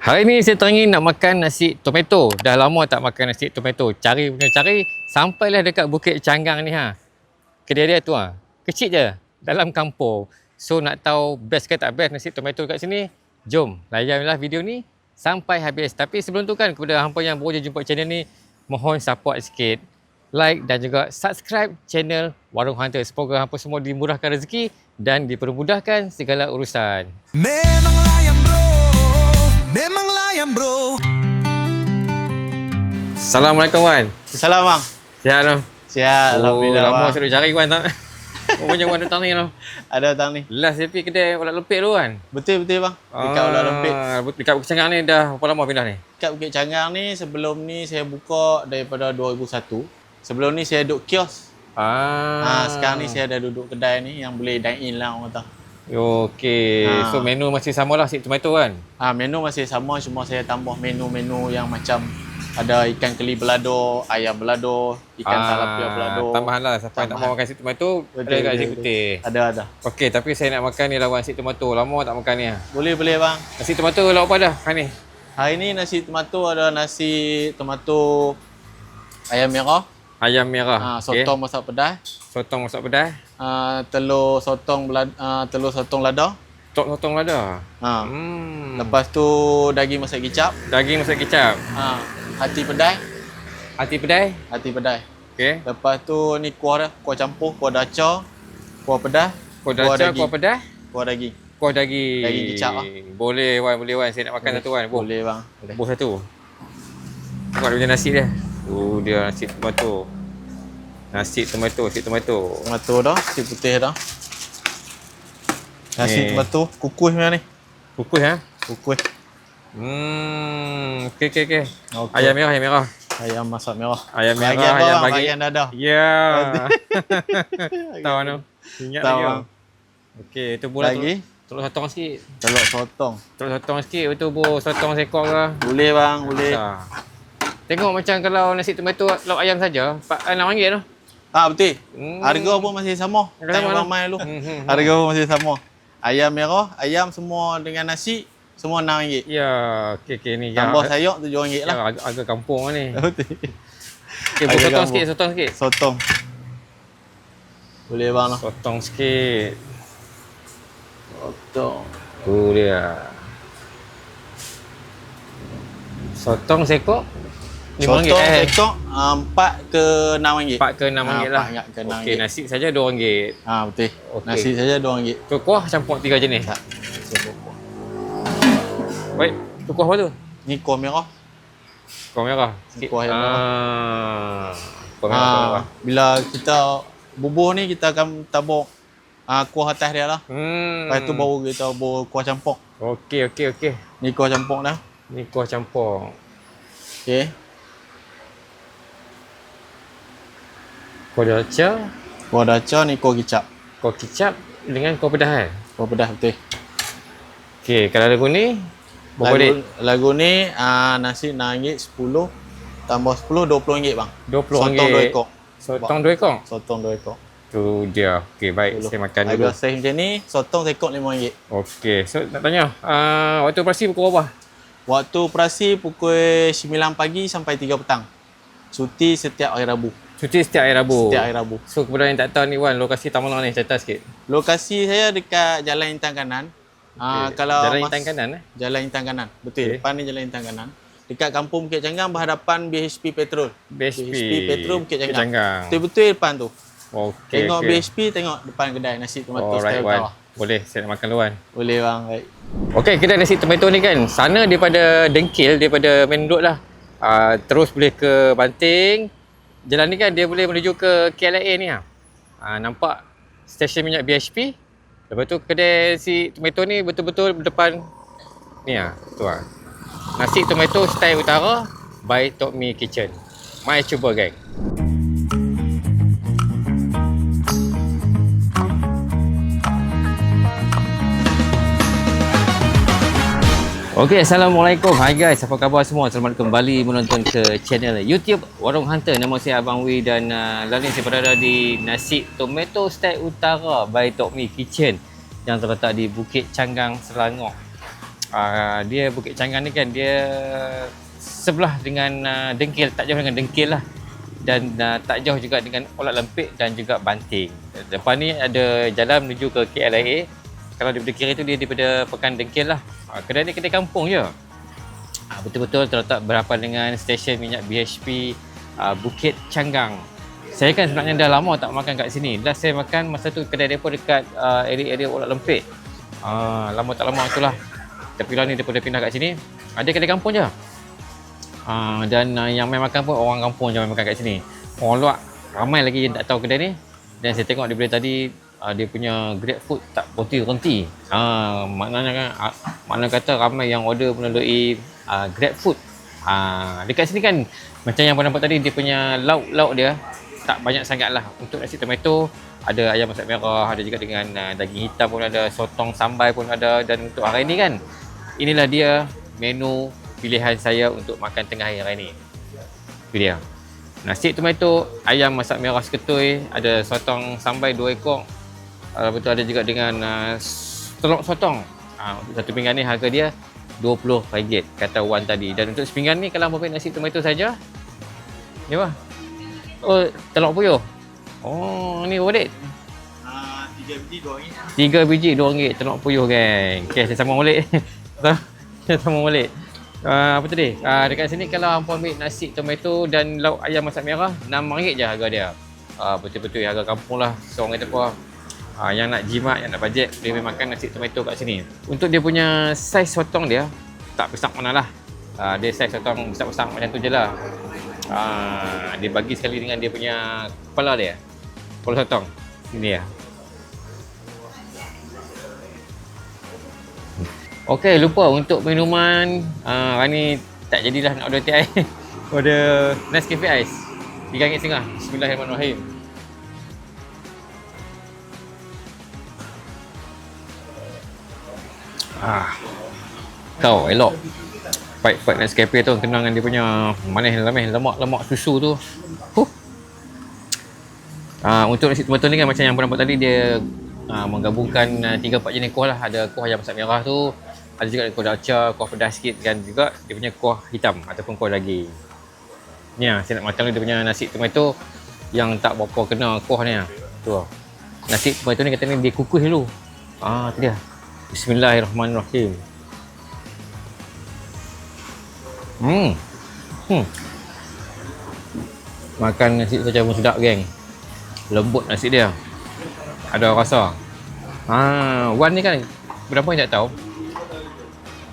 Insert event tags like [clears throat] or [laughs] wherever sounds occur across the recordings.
Hari ni saya teringin nak makan nasi tomato. Dah lama tak makan nasi tomato. Cari punya cari sampailah dekat Bukit Canggang ni ha. Kedai dia tu ha. Kecil je dalam kampung. So nak tahu best ke tak best nasi tomato kat sini? Jom layanlah video ni sampai habis. Tapi sebelum tu kan kepada hampa yang baru je jumpa channel ni mohon support sikit. Like dan juga subscribe channel Warung Hunter. Semoga hampa semua dimurahkan rezeki dan dipermudahkan segala urusan. Memang layan bro Memang layan bro Assalamualaikum Wan. Salam bang. Sihat tu? Sihat Alhamdulillah Oh, lama saya duk cari Wan tak. [laughs] Rupanya Wan datang ni tu. Ada datang ni. Last saya pergi kedai Ulak Lempit tu kan. Betul betul bang. Dekat Ular Lempit. bu- Dekat Bukit Canggang ni dah berapa lama pindah ni? Dekat Bukit Canggang ni sebelum ni saya buka daripada 2001. Sebelum ni saya duduk kios. Ah. Ha, sekarang ni saya ada duduk kedai ni yang boleh dine in lah orang kata. Okey. Ah. So menu masih sama lah si tomato kan? Ha, menu masih sama cuma saya tambah menu-menu yang macam ada ikan keli belado, ayam belado, ikan Ah, talapia belado. Tambahan lah. Siapa Tambahan. mau makan si tomato, Betul, ada kat nasi putih. Ada ada. Okey, tapi saya nak makan ni lawan si tomato. Lama tak makan ni. ah. Boleh boleh bang. Nasi tomato lauk apa dah hari ni? Hari ni nasi tomato ada nasi tomato ayam merah, Ayam merah. ha, sotong masak pedas, Sotong masak pedas. uh, telur sotong belada, uh, telur sotong lada. Tok sotong lada. Ha. Hmm. Lepas tu daging masak kicap. Daging masak kicap. Ha. Hati pedai, Hati pedai. hati pedai. Okey. Lepas tu ni kuah dah, kuah campur, kuah daca, kuah pedas, Kuah Kuah daca, daging. kuah pedas. kuah daging. Kuah daging. Daging kicap lah. Boleh Wan, boleh Wan. Saya nak makan satu Wan. Boleh bang. Boleh. Satu. Dia punya nasi dia. Tu dia nasi tomato. Nasi tomato, nasi tomato. Tomato dah, si putih dah. Nasi Ni. tomato, kukuh macam ni. Kukus ha. Kukuh. Hmm, okey okey okey. Okey. Ayam merah, ayam merah. Ayam masak merah. Ayam merah, Bahagian ayam bawah, bagi. bahagian dadah. Ya. [laughs] Tahu anu. Ingat Tahu, lagi. Okey, itu bola Lagi? Telur sotong sikit. Telur sotong. Telur sotong sikit. Lepas tu bu sotong seekor ke. Boleh bang, boleh. Ha. Tengok macam kalau nasi tomato lauk ayam saja, Pak RM6 tu. Ah betul. Hmm. Harga pun masih sama. Harga Tengok sama lah. ramai dulu. Hmm, hmm, Harga pun masih sama. Ayam merah, ayam semua dengan nasi, semua RM6. Ya, okey okey ni Tambah ya. sayur RM7 Ya, lah. agak, agak kampung lah ni. [laughs] Betul. Okey, sotong sikit, sotong sikit. Sotong. Boleh bang lah. Sotong sikit. Sotong. Tu dia. Sotong seekor RM5 Sotong eh. sekok ah, empat ke RM6. Empat ke RM6 Ah, lah. empat ke RM6. Okey, nasi saja RM2. Ha betul. Okey. Nasi saja RM2. Tu kuah campur tiga jenis. Tak. Baik, tu kuah apa tu? Ni kuah merah. Kuah merah. Sikit. Kuah yang merah. Ah. Kuah merah, kuah Ha, merah. bila kita bubuh ni kita akan tabur ah, kuah atas dia lah. Hmm. Lepas tu baru kita tabur kuah campur. Okey, okey, okey. Ni kuah campur dah. Ni kuah campur. Okey. Kuah daca, Kuah daca ni kuah kicap. kuah kicap dengan kuah pedas kan? Kuah pedas betul. Okey, kalau lagu ni berapa Lagu, dik? lagu ni ah, nasi RM6, 10 tambah 10 20 bang. RM20. Sotong 2 ekor. Sotong dua ekor? Sotong 2 ekor. Tu dia. Okey, baik. Dulu. Saya makan dulu. Harga saiz macam ni, sotong sekok RM5. Okey, so nak tanya, uh, waktu operasi pukul berapa? Waktu operasi pukul 9 pagi sampai 3 petang. Cuti setiap hari Rabu. Cuti setiap hari Rabu. Setiap hari Rabu. So kepada yang tak tahu ni Wan, lokasi Taman Lang ni cerita sikit. Lokasi saya dekat Jalan Intan Kanan. Ah, kalau Jalan mas- Intan Kanan eh? Jalan Intan Kanan. Betul. Okey. Depan ni Jalan Intan Kanan. Dekat kampung Bukit Canggang berhadapan BHP Petrol. BHP. BHP Petrol Bukit Canggang. Canggang. Betul-betul depan tu. Okey. tengok okey. BHP, tengok depan kedai nasi tomato Alright style Wan. bawah. Boleh, saya nak makan dulu Wan. Boleh bang, baik. Okey, kedai nasi tomato ni kan, sana daripada Dengkil, daripada main road lah. Uh, terus boleh ke Banting. Jalan ni kan dia boleh menuju ke KLIA ni lah. Uh, nampak stesen minyak BHP. Lepas tu kedai si tomato ni betul-betul depan ni lah. Tu lah. Nasi tomato style utara by Tok Mi Kitchen. Mai cuba geng. Okey, Assalamualaikum. Hai guys, apa khabar semua? Selamat kembali menonton ke channel YouTube Warung Hunter. Nama saya Abang Wi dan uh, ini saya berada di Nasi Tomato Style Utara by Tok Mi Kitchen yang terletak di Bukit Canggang, Selangor. uh, dia Bukit Canggang ni kan dia sebelah dengan uh, Dengkil, tak jauh dengan Dengkil lah. Dan uh, tak jauh juga dengan Olak Lempik dan juga Banting. Depan ni ada jalan menuju ke KLIA. Kalau daripada kiri tu dia daripada Pekan Dengkil lah. Uh, kedai ni kedai kampung je. Uh, betul-betul terletak berhadapan dengan stesen minyak BHP uh, Bukit Canggang. Saya kan sebenarnya dah lama tak makan kat sini. Last saya makan masa tu kedai depa dekat uh, area-area Olak Lempik. Ah, lama tak lama itulah. Tapi lah ni daripada pindah kat sini, ada kedai kampung je. Dan uh, yang main makan pun orang kampung je main makan kat sini. Orang luar ramai lagi yang tak tahu kedai ni. Dan saya tengok daripada tadi uh, dia punya grab food tak berhenti-henti. Ah, maknanya kan uh, makna kata ramai yang order melalui uh, grab food. Ah, dekat sini kan macam yang abang nampak tadi dia punya lauk-lauk dia tak banyak sangat lah untuk nasi tomato ada ayam masak merah ada juga dengan uh, daging hitam pun ada sotong sambal pun ada. Dan untuk hari ni kan inilah dia menu pilihan saya untuk makan tengah hari ni itu dia. Nasi tomato ayam masak merah seketui ada sotong sambal dua ekor uh, betul ada juga dengan uh, telur sotong uh, satu pinggan ni harga dia RM20 kata Wan tadi dan untuk sepinggan ni kalau ambil nasi tomato saja ni apa Oh, telur puyuh. Oh, ni worth it. Ah, tiga biji dua ringgit. Tiga biji RM2 telur puyuh geng. Okey, saya sambung balik. [laughs] saya sambung balik. Uh, apa tadi? Uh, dekat sini kalau hampa ambil nasi tomato dan lauk ayam masak merah, RM6 je harga dia. Uh, betul-betul harga kampung lah. Seorang kata apa? Uh, yang nak jimat, yang nak bajet, boleh makan nasi tomato kat sini. Untuk dia punya saiz sotong dia, tak besar mana lah. Uh, dia saiz sotong besar-besar macam tu je lah. Ah, dia bagi sekali dengan dia punya kepala dia. Kepala sotong. Ini dia. Okey, lupa untuk minuman hari ni tak jadilah nak order teh ais. order [laughs] Nescafe ais. RM3.5. Bismillahirrahmanirrahim. Ah. Kau elok. Pahit-pahit Nescafe tu kenang dengan dia punya manis lemah lemak-lemak susu tu. Huh. Ah, untuk nasi tomato ni kan macam yang nampak tadi dia ah, menggabungkan ah, tiga empat jenis kuah lah. Ada kuah ayam masak merah tu, ada juga kuah dalca, kuah pedas sikit dan juga dia punya kuah hitam ataupun kuah daging. Ni ah, saya nak makan dia punya nasi tomato yang tak berapa kena kuah ni ah. Tu. ah. Nasi tomato ni katanya dia kukuh dulu. Ah, tu dia. Bismillahirrahmanirrahim. Hmm. Hmm. Makan nasi saja pun sedap geng. Lembut nasi dia. Ada rasa. Ha, Wan ni kan berapa yang tak tahu.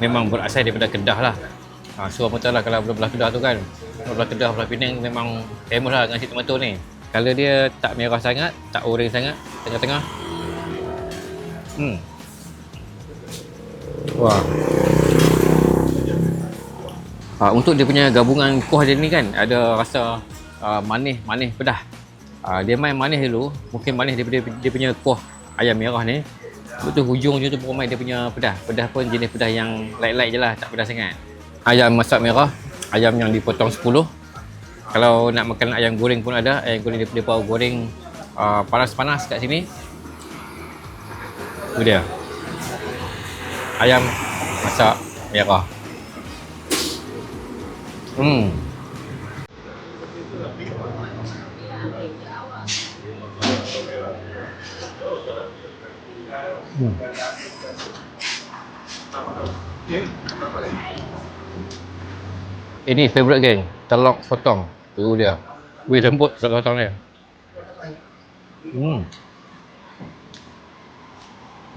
Memang berasal daripada Kedah lah. Ha, so apa tahu lah kalau belah Kedah tu kan. Belah Kedah, belah Penang memang famous lah dengan nasi tomato ni. Kalau dia tak merah sangat, tak oranye sangat, tengah-tengah. Hmm. Wah. Uh, untuk dia punya gabungan kuah dia ni kan ada rasa uh, manis, manis pedas. Uh, dia main manis dulu, mungkin manis daripada dia punya kuah ayam merah ni. Betul hujung je tu pun main dia punya pedas. Pedas pun jenis pedas yang light-light je lah, tak pedas sangat. Ayam masak merah, ayam yang dipotong 10. Kalau nak makan ayam goreng pun ada, ayam goreng dia, dia goreng uh, panas-panas kat sini. Tu dia. Ayam masak merah. Hmm. Hmm. Ini favourite geng, telok sotong. Tu dia. Wih lembut telok sotong dia. Hmm.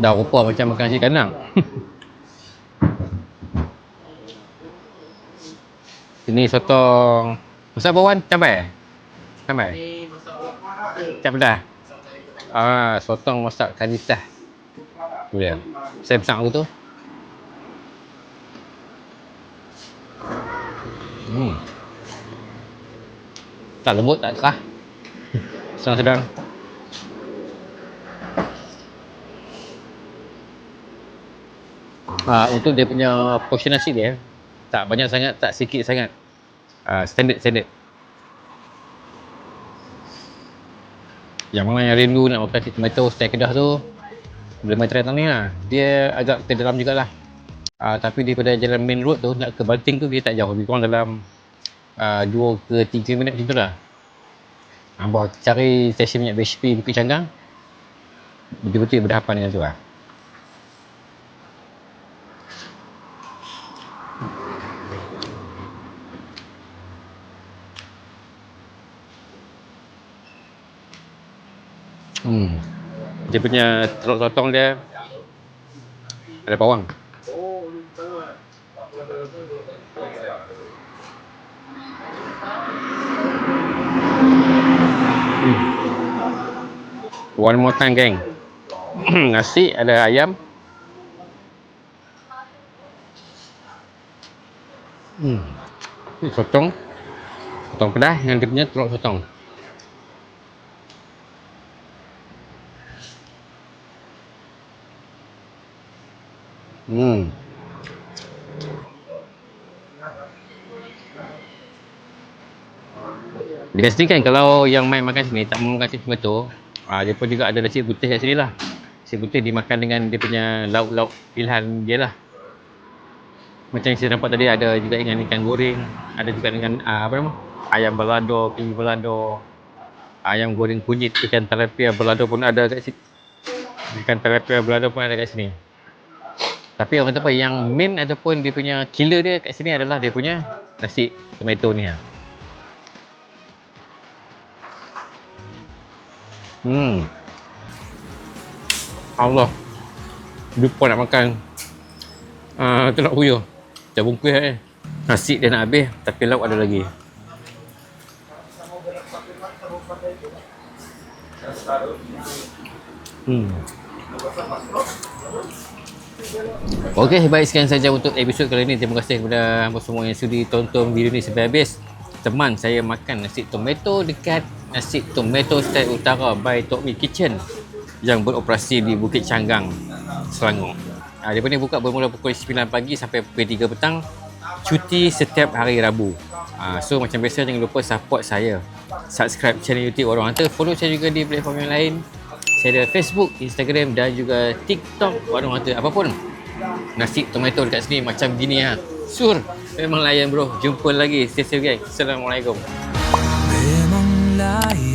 Dah rupa macam makan nasi kandang. [laughs] Ini sotong Masak bawan cabai? Cabai? Cap dah? Ah, sotong masak kanisah Tu dia Saya pesan aku tu Hmm Tak lembut, tak kerah Sedang-sedang Ah, untuk dia punya portion nasi dia tak banyak sangat, tak sikit sangat. Uh, standard standard. Yang mana yang rindu nak makan nasi tomato style Kedah tu boleh main try ni lah. Dia agak terdalam jugalah. Uh, tapi daripada jalan main road tu nak ke Banting tu dia tak jauh. Lebih kurang dalam uh, 2 ke 3 minit macam tu lah. Abang cari stesen minyak BHP Bukit Canggang. Betul-betul berhadapan dengan tu lah. Hmm. Dia punya telur sotong dia ada bawang. Hmm. One more time geng. [clears throat] Nasi ada ayam. Hmm. Ini sotong. Sotong pedas yang dia punya telur sotong. Hmm. Dekat sini kan kalau yang main makan sini tak mau makan nasi tomato, ah dia pun juga ada nasi putih kat sini lah. Nasi putih dimakan dengan dia punya lauk-lauk pilihan dia lah. Macam yang saya nampak tadi ada juga dengan ikan goreng, ada juga dengan ah, apa nama? Ayam balado, kini balado, ayam goreng kunyit, ikan tilapia balado pun ada kat sini. Ikan tilapia balado pun ada kat sini. Tapi orang kata apa yang main ataupun dia punya killer dia kat sini adalah dia punya nasi tomato ni lah. Hmm. Allah. Lupa nak makan. Ah, uh, nak puyuh. Dah bungkus eh. Nasi dah nak habis tapi lauk ada lagi. Hmm. Okey, baik sekian saja untuk episod kali ini. Terima kasih kepada anda semua yang sudi tonton video ni sampai habis. Teman saya makan nasi tomato dekat nasi tomato style utara by Tok Mi Kitchen yang beroperasi di Bukit Canggang, Selangor. Ha, dia ni buka bermula pukul 9 pagi sampai pukul 3 petang. Cuti setiap hari Rabu. Ha, so macam biasa jangan lupa support saya. Subscribe channel YouTube Warung Hunter. Follow saya juga di platform yang lain. Saya ada Facebook, Instagram dan juga TikTok Warung Hunter. Apapun nasi tomato dekat sini macam gini ha. Sur, memang layan bro. Jumpa lagi. Stay safe guys. Assalamualaikum. memang layan